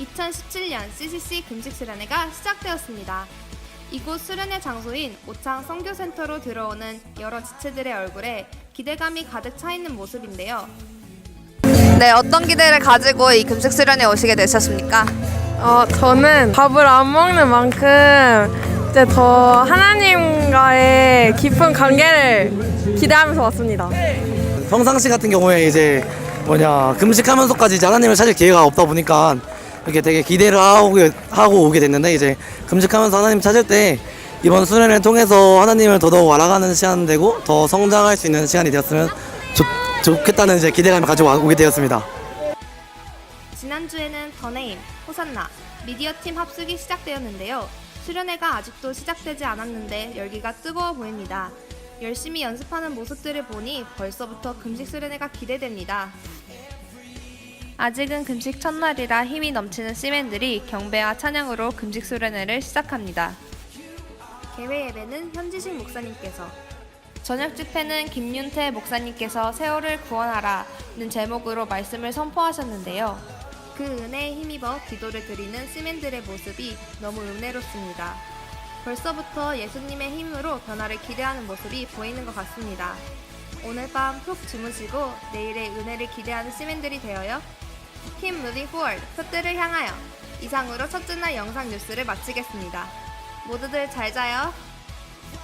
2017년 CCC 금식 수련회가 시작되었습니다. 이곳 수련회 장소인 오창 선교센터로 들어오는 여러 지체들의 얼굴에 기대감이 가득 차 있는 모습인데요. 네, 어떤 기대를 가지고 이 금식 수련회 오시게 되셨습니까? 어, 저는 밥을 안 먹는 만큼 이제 더 하나님과의 깊은 관계를 기대하면서 왔습니다. 평상시 같은 경우에 이제 뭐냐 금식하면서까지 이제 하나님을 찾을 기회가 없다 보니까 이렇게 되게 기대를 하고, 하고 오게 됐는데 이제 금식하면서 하나님 찾을 때 이번 수련을 통해서 하나님을 더더욱 알아가는 시간 되고 더 성장할 수 있는 시간이 되었으면 좋, 좋겠다는 이제 기대감을 가지고 오게 되었습니다. 지난주에는 더네임, 호산나, 미디어팀 합숙이 시작되었는데요. 수련회가 아직도 시작되지 않았는데 열기가 뜨거워 보입니다. 열심히 연습하는 모습들을 보니 벌써부터 금식 수련회가 기대됩니다. 아직은 금식 첫날이라 힘이 넘치는 시맨들이 경배와 찬양으로 금식 수련회를 시작합니다. 개회 예배는 현지식 목사님께서 저녁 집회는 김윤태 목사님께서 세월을 구원하라는 제목으로 말씀을 선포하셨는데요. 그 은혜에 힘입어 기도를 드리는 시맨들의 모습이 너무 은혜롭습니다. 벌써부터 예수님의 힘으로 변화를 기대하는 모습이 보이는 것 같습니다. 오늘 밤 푹 주무시고 내일의 은혜를 기대하는 시맨들이 되어요. Keep moving forward. 표들을 향하여. 이상으로 첫째 날 영상 뉴스를 마치겠습니다. 모두들 잘 자요.